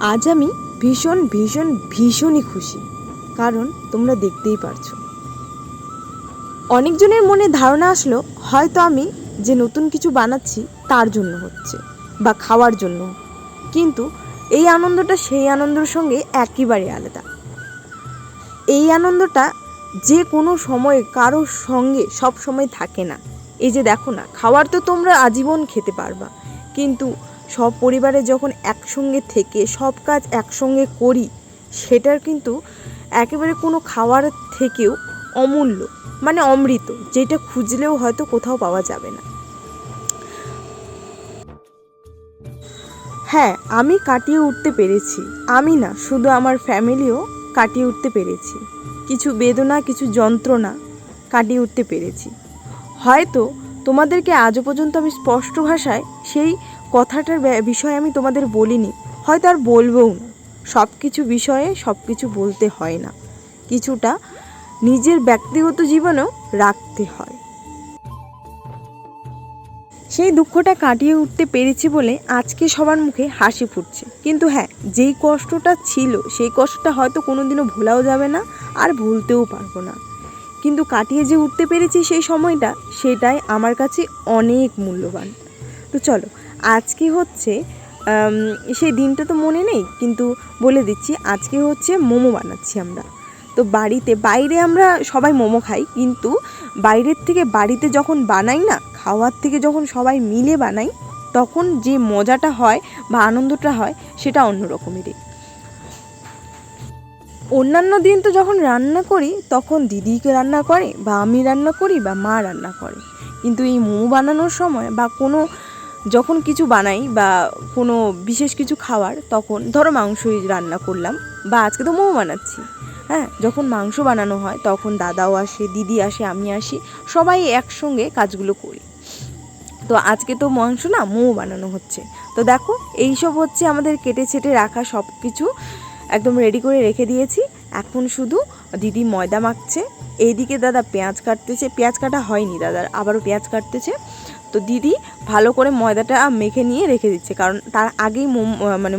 আজ আমি ভীষণ ভীষণ, ভীষণই খুশি। কারণ তোমরা দেখতেই পারছ। অনেকজনের মনে ধারণা আসলো, হয়তো আমি যে নতুন কিছু বানাচ্ছি তার জন্য হচ্ছে বা খাওয়ার জন্য। কিন্তু এই আনন্দটা সেই আনন্দের সঙ্গে একেবারে আলাদা। এই আনন্দটা যে কোনো সময় কারোর সঙ্গে সব সময় থাকে না। এই যে দেখো না, খাওয়ার তো তোমরা আজীবন খেতে পারবা। কিন্তু সব পরিবারে যখন একসঙ্গে থেকে সব কাজ একসঙ্গে করি, সেটার কিন্তু একেবারে কোনো খাওয়ার থেকেও অমূল্য মানে অমৃত, যেটা খুঁজলেও হয়তো কোথাও পাওয়া যাবে না। হ্যাঁ আমি কাটিয়ে উঠতে পেরেছি। আমি না, শুধু আমার ফ্যামিলিও কাটিয়ে উঠতে পেরেছি। কিছু বেদনা, কিছু যন্ত্রণা কাটিয়ে উঠতে পেরেছি। হয়তো তোমাদেরকে আজও পর্যন্ত আমি স্পষ্ট ভাষায় সেই কথাটার বিষয়ে আমি তোমাদের বলিনি। হয়তো আর বলবও না। সব কিছু বিষয়ে সব কিছু বলতে হয় না। কিছুটা নিজের ব্যক্তিগত জীবনেও রাখতে হয়। সেই দুঃখটা কাটিয়ে উঠতে পেরেছি বলে আজকে সবার মুখে হাসি ফুটছে। কিন্তু হ্যাঁ যেই কষ্টটা ছিল, সেই কষ্টটা হয়তো কোনোদিনও ভোলাও যাবে না আর ভুলতেও পারব না। কিন্তু কাটিয়ে যে উঠতে পেরেছি সেই সময়টা, সেটাই আমার কাছে অনেক মূল্যবান। তো চলো আজকে হচ্ছে সেই দিনটা তো মনে নেই, কিন্তু বলে দিচ্ছি, আজকে হচ্ছে মোমো বানাচ্ছি আমরা। তো বাড়িতে, বাইরে আমরা সবাই মোমো খাই, কিন্তু বাইরের থেকে বাড়িতে যখন বানাই না, খাওয়ার থেকে যখন সবাই মিলে বানাই, তখন যে মজাটা হয় বা আনন্দটা হয়, সেটা অন্য রকমেরই। অন্যান্য দিন তো যখন রান্না করি, তখন দিদিকে রান্না করে বা আমি রান্না করি বা মা রান্না করে। কিন্তু এই মোমো বানানোর সময় বা কোনো যখন কিছু বানাই বা কোনো বিশেষ কিছু খাওয়ার, তখন ধরো মাংসই রান্না করলাম বা আজকে তো মোমো বানাচ্ছি। হ্যাঁ যখন মাংস বানানো হয়, তখন দাদাও আসে, দিদি আসে, আমি আসি, সবাই একসঙ্গে কাজগুলো করি। তো আজকে তো মাংস না, মোমো বানানো হচ্ছে। তো দেখো, এইসব হচ্ছে আমাদের কেটে ছেটে রাখা সব কিছু একদম রেডি করে রেখে দিয়েছি। এখন শুধু দিদি ময়দা মাখছে। এইদিকে দাদা পেঁয়াজ কাটতেছে, পেঁয়াজ কাটা হয়নি দাদার, আবারও পেঁয়াজ কাটতেছে। তো দিদি ভালো করে ময়দাটা মেখে নিয়ে রেখে দিচ্ছে। কারণ তার আগেই মানে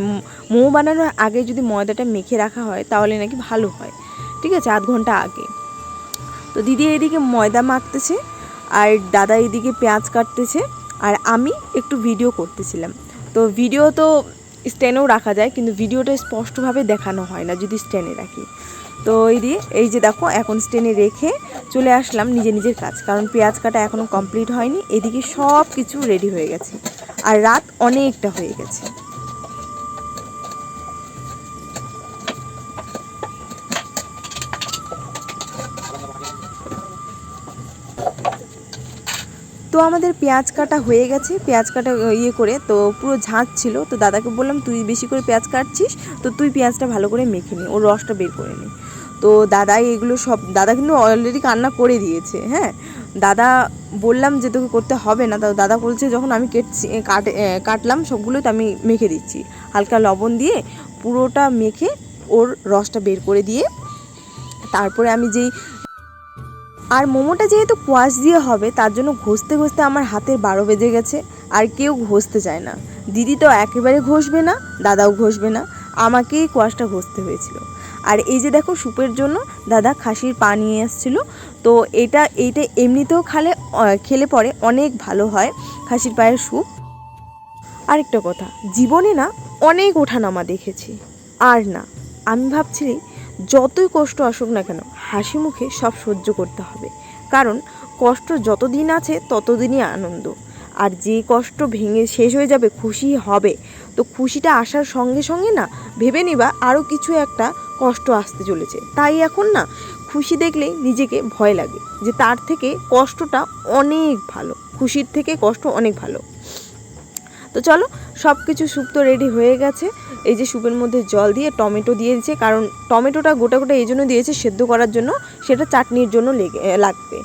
মোমো বানানোর আগে যদি ময়দাটা মেখে রাখা হয় তাহলে নাকি ভালো হয়। ঠিক আছে, আধ ঘণ্টা আগে। তো দিদি এদিকে ময়দা মাখতেছে আর দাদা এদিকে পেঁয়াজ কাটতেছে। আর আমি একটু ভিডিও করতেছিলাম। তো ভিডিও তো স্ট্যান্ডেও রাখা যায়, কিন্তু ভিডিওটা স্পষ্টভাবে দেখানো হয় না, যদি স্ট্যান্ডে রাখি। তো এই দিয়ে, এই যে দেখো, এখন স্ট্যানে রেখে চলে আসলাম নিজে নিজের কাজ, কারণ পেঁয়াজ কাটা এখনও কমপ্লিট হয়নি, এদিকে সব কিছু রেডি হয়ে গেছে। আর রাত অনেকটা হয়ে গেছে। তো আমাদের পেঁয়াজ কাটা হয়ে গেছে, পেঁয়াজ কাটা ইয়ে করে তো পুরো ঝাঁঝ ছিল। তো দাদাকে বললাম, তুই বেশি করে পেঁয়াজ কাটছিস, তো তুই পেঁয়াজটা ভালো করে মেখে নি, ওর রসটা বের করে নি। তো দাদাই এগুলো সব, দাদা কিন্তু অলরেডি কান্না করে দিয়েছে হ্যাঁ? দাদা বললাম যে তোকে করতে হবে না, তো দাদা বলছে যখন আমি কেটছি কাট কাটলাম সবগুলোই তো আমি মেখে দিচ্ছি। হালকা লবণ দিয়ে পুরোটা মেখে ওর রসটা বের করে দিয়ে তারপরে আমি যেই আর মোমোটা যেহেতু কোয়াশ দিয়ে হবে, তার জন্য ঘষতে ঘষতে আমার হাতের বারো বেজে গেছে, আর কেউ ঘষতে চায় না। দিদি তো একেবারে ঘষবে না, দাদাও ঘষবে না, আমাকেই কোয়াশটা ঘষতে হয়েছিল। আর এই যে দেখো স্যুপের জন্য দাদা খাসির পা নিয়ে এসেছিল, তো এটা, এইটা এমনিতেও খালে খেলে পরে অনেক ভালো হয় খাসির পায়ের স্যুপ আরেকটা কথা, জীবনে না অনেক ওঠানামা দেখেছি, আর না, আমি ভাবছি যতই কষ্ট আসুক না কেন হাসি মুখে সব সহ্য করতে হবে। কারণ কষ্ট যতদিন আছে, ততদিনই আনন্দ। আর যে কষ্ট ভেঙে শেষ হয়ে যাবে, খুশি হবে। তো খুশিটা আসার সঙ্গে সঙ্গে না, ভেবে নিবা আরও কিছু একটা কষ্ট আসতে চলেছে। তাই এখন না, খুশি দেখলেই নিজেকে ভয় লাগে যে তার থেকে কষ্টটা অনেক ভালো। খুশির থেকে কষ্ট অনেক ভালো। তো চলো সব কিছু স্যুপ তো রেডি হয়ে গেছে। এই যে স্যুপের মধ্যে জল দিয়ে টমেটো দিয়ে দিয়েছে, কারণ টমেটোটা গোটা গোটা এই জন্য দিয়েছে সেদ্ধ করার জন্য, সেটা চাটনির জন্য লেগে লাগবে।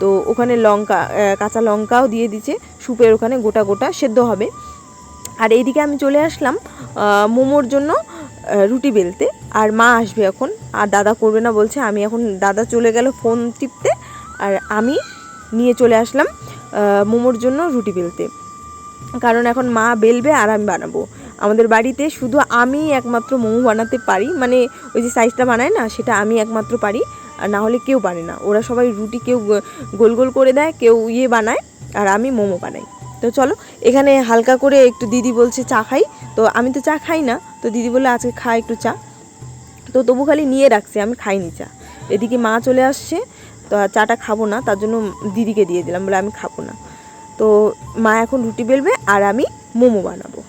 তো ওখানে লঙ্কা কাঁচা লঙ্কাও দিয়ে দিয়েছে স্যুপের ওখানে গোটা গোটা সেদ্ধ হবে। আর এইদিকে আমি চলে আসলাম মোমোর জন্য রুটি বেলতে। আর মা আসবে এখন, আর দাদা করবে না বলছে, আমি এখন দাদা চলে গেল ফোন টিপতে, আর আমি নিয়ে চলে আসলাম মোমোর জন্য রুটি বেলতে। কারণ এখন মা বেলবে আর আমি বানাবো। আমাদের বাড়িতে শুধু আমি একমাত্র মোমো বানাতে পারি মানে ওই যে সাইজটা বানায় না, সেটা আমি একমাত্র পারি, আর না হলে কেউ পারে না। ওরা সবাই রুটি কেউ গোল গোল করে দেয়, কেউ ইয়ে বানায়, আর আমি মোমো বানাই। তো চলো, এখানে হালকা করে একটু দিদি বলছে চা খাই। তো আমি তো চা খাই না, তো দিদি বললে আজকে খা একটু চা। তো তবু খালি নিয়ে রাখছে, আমি খাইনি চা। এদিকে মা চলে আসছে, তো চাটা খাব না, তার জন্য দিদিকে দিয়ে দিলাম, বলে আমি খাব না। তো মা এখন রুটি বেলবে আর আমি মোমো বানাবো।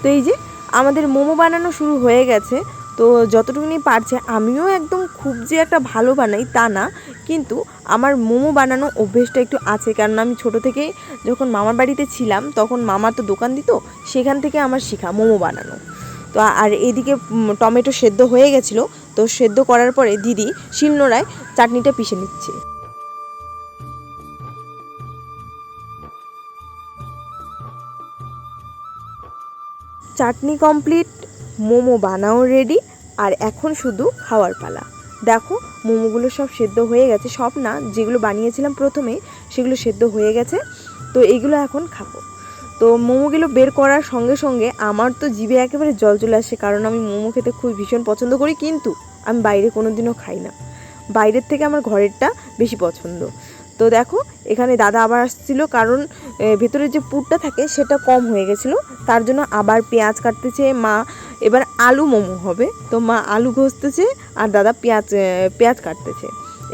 তো এই যে আমাদের মোমো বানানো শুরু হয়ে গেছে, তো যতটুকুনি পারছে আমিও একদম খুব যে একটা ভালো বানাই তা না, কিন্তু আমার মোমো বানানো অভ্যেসটা একটু আছে কারণ আমি ছোট থেকেই যখন মামার বাড়িতে ছিলাম তখন মামা তো দোকান দিত, সেখান থেকে আমার শেখা মোমো বানানো। তো আর এদিকে টমেটো সেদ্ধ হয়ে গেছিল। তো সেদ্ধ করার পরে দিদি শিলনোড়ায় চাটনিটা পিষে নিচ্ছে। চাটনি কমপ্লিট, মোমো বানাও রেডি, আর এখন শুধু খাওয়ার পালা। দেখো, মোমোগুলো সব সেদ্ধ হয়ে গেছে। সব না, যেগুলো বানিয়েছিলাম প্রথমে, সেগুলো সেদ্ধ হয়ে গেছে। তো এইগুলো এখন খাব। তো মোমোগুলো বের করার সঙ্গে সঙ্গে আমার তো জিভে একেবারে জল চলে আসে, কারণ আমি মোমো খেতে খুব ভীষণ পছন্দ করি, কিন্তু আমি বাইরে কোনো দিনও খাই না। বাইরের থেকে আমার ঘরেরটা বেশি পছন্দ। তো দেখো, এখানে দাদা আবার আসছিল, কারণ ভেতরে যে পুরটা থাকে সেটা কম হয়ে গেছিল, তার জন্য আবার পেঁয়াজ কাটতেছে, মা, এবার আলু মোমো হবে। তো মা আলু ঘষতেছে আর দাদা পেঁয়াজ পেঁয়াজ কাটতেছে।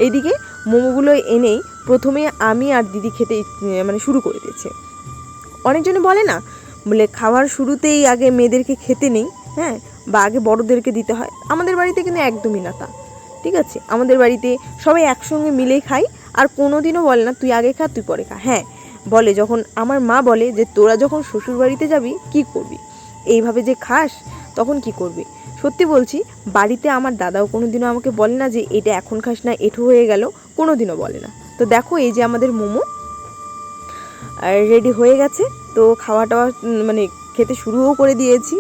এইদিকে মোমোগুলো এনেই প্রথমে আমি আর দিদি খেতে মানে শুরু করে দিয়েছে। অনেকজনে বলে না, বলে খাওয়ার শুরুতেই আগে মেয়েদেরকে খেতে নেই হ্যাঁ বা আগে বড়োদেরকে দিতে হয়। আমাদের বাড়িতে কিন্তু একদমই না তা, ঠিক আছে? আমাদের বাড়িতে সবাই একসঙ্গে মিলেই খাই, আর কোনো দিনও বলে না, তুই আগে খা, তুই পরে খা। হ্যাঁ বলে যখন আমার মা বলে যে, তোরা যখন শ্বশুর বাড়িতে যাবি, কি করবি? এইভাবে যে খাস, তখন কি করবি? সত্যি বলছি, বাড়িতে আমার দাদাও কোনো দিনও আমাকে বলে না যে, এটা এখন খাস না, এঠো হয়ে গেল। কোনো দিনও বলে না। তো দেখো, এই যে আমাদের মোমো রেডি হয়ে গেছে। তো খাওয়া টাওয়া মানে খেতে শুরুও করে দিয়েছি।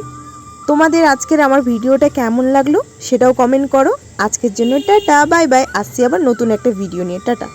তোমাদের আজকের আমার ভিডিওটা কেমন লাগল সেটাও কমেন্ট করো। আজকের জন্য টাটা, বাই বাই। আসছি আবার নতুন একটা ভিডিও নিয়ে। টাটা।